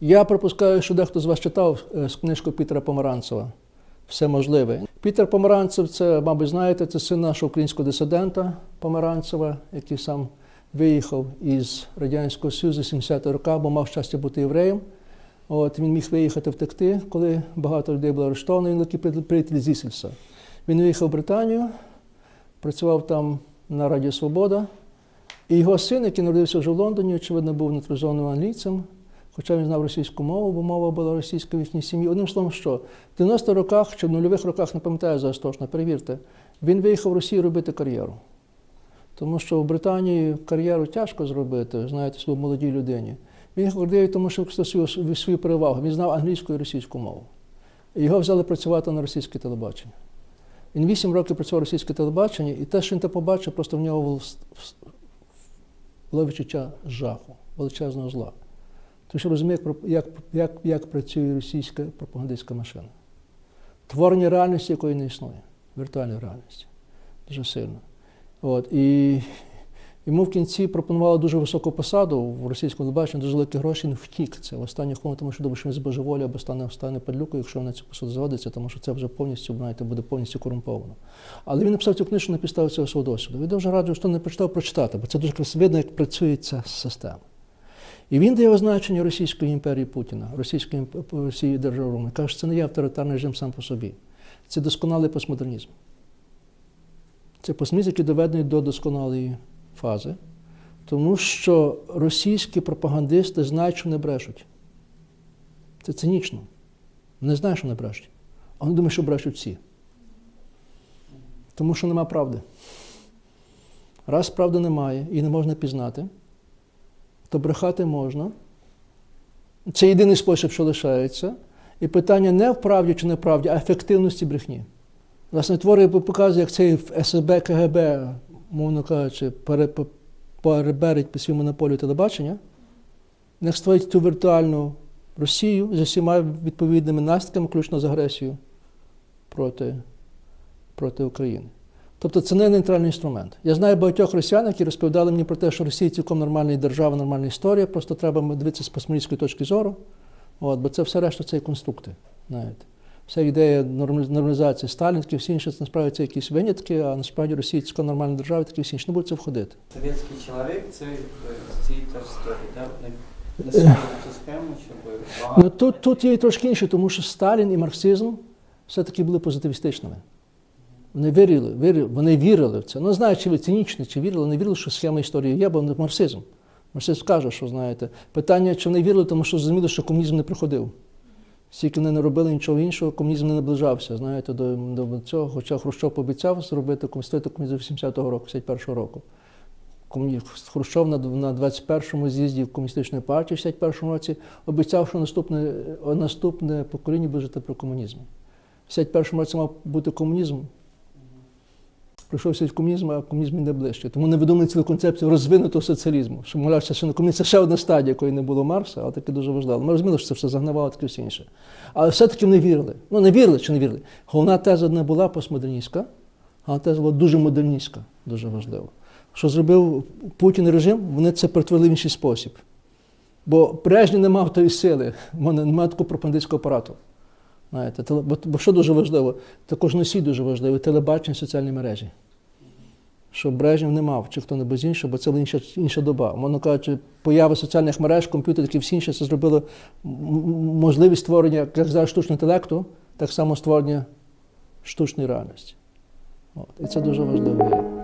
Я припускаю, що дехто з вас читав е, з книжку Пітера Помаранцева Все можливе. Пітер Помаранцев, це, мабуть, знаєте, це син нашого українського дисидента Помаранцева, який сам виїхав із Радянського Союзу 70-х років, бо мав щастя бути євреєм. От, він міг виїхати втекти, коли багато людей було арештовано, він великий приятель- Зісельса. Він виїхав в Британію, працював там на Радіо Свобода. І його син, який народився вже в Лондоні, очевидно, був натуралізованим англійцем, хоча він знав російську мову, бо мова була російська в їхній сім'ї. Одним словом, що в 90-х роках чи в нульових роках, не пам'ятаю зараз точно, перевірте, він виїхав в Росію робити кар'єру. Тому що в Британії кар'єру тяжко зробити, знаєте, свою молодій людині. Він їхав тому що свою, свою перевагу. Він знав англійську і російську мову. Його взяли працювати на російське телебачення. Він вісім років працював російське телебачення, і те, що він те побачив, просто в нього було відчуття жаху, величезного зла. Тому що розуміє, як, як, як, працює російська пропагандистська машина. Творення реальності, якої не існує, віртуальної реальності. Дуже сильно. От, і йому в кінці пропонували дуже високу посаду в російському телебаченні, дуже великі гроші, він втік. Це в останню хвилину, тому що думав, що він збожеволі або стане, стане падлюкою, якщо він на цю посаду заводиться, тому що це вже повністю, знаєте, буде повністю корумповано. Але він написав цю книжку на підставі цього свого досвіду. Він дуже раджу, що не прочитав прочитати, бо це дуже красиво видно, як працює ця система. І він дає означення Російської імперії Путіна, Російської Росії держави. Каже, що це не є авторитарний режим сам по собі. Це досконалий постмодернізм. Це постмодернізм, який доведений до досконалої фази, тому що російські пропагандисти знають, що не брешуть. Це цинічно. Вони знають, що не брешуть. А вони думають, що брешуть всі. Тому що нема правди. Раз правди немає і не можна пізнати, то брехати можна. Це єдиний спосіб, що лишається. І питання не в правді чи неправді, а ефективності брехні. Власне, твори показує, як цей СБ, КГБ, мовно кажучи, пере- по- переберить під свою монополію телебачення, не створить ту віртуальну Росію з усіма відповідними наслідками, включно з агресією проти, проти України. Тобто це не нейтральний інструмент. Я знаю багатьох росіян, які розповідали мені про те, що Росія цілком нормальна держава, нормальна історія, просто треба дивитися з посмирської точки зору. От, бо це все решта це конструкти. Знаєте. Вся ідея нормаліз- нормалізації Сталінських, всі інші, це насправді це якісь винятки, а насправді Росія цілком нормальна держава, такі всі інші не будуть це входити. Совєтський чоловік це якби в цій теж історії, так? Ну, тут, тут є і трошки інше, тому що Сталін і марксизм все-таки були позитивістичними. Вони вірили, вірили, вони вірили в це. Ну, не знаю, чи ви цинічні, чи вірили, вони вірили, що схема історії є, бо не марксизм. Марксизм каже, що знаєте, питання, чи вони вірили, тому що зрозуміли, що комунізм не приходив. Стільки вони не робили нічого іншого, комунізм не наближався, знаєте, до, до цього. Хоча Хрущов пообіцяв зробити комуністичний комунізм 80-го року, 71-го року. Хрущов на, на 21-му з'їзді комуністичної партії в 61-му році обіцяв, що наступне, наступне покоління буде жити про комунізм. В 61-му році мав бути комунізм. Прийшов світ комунізм, а комунізм не ближче. Тому не видумали цілу концепцію розвинутого соціалізму. Що, мовляв, ще не комунізм, це ще одна стадія, якої не було Марса, але таки дуже важливо. Ми розуміли, що це все загнивало таке все інше. Але все-таки вони вірили. Ну, не вірили чи не вірили. Головна теза не була постмодерністська, а теза була дуже модерністська, дуже важлива. Що зробив Путін режим, вони це перетворили в інший спосіб. Бо Брежнєв не мав тої сили, в мене немає такого пропагандистського апарату. Знаєте, бо, бо що дуже важливо? Також носій дуже важливий телебачення, соціальні мережі. Що Брежнєв не мав, чи хто-небудь інший, бо це інша, інша доба. Мовно кажучи, поява соціальних мереж, комп'ютерів і всі інше, це зробило можливість створення, як зараз штучного інтелекту, так само створення штучної реальності. От. І це дуже важливо.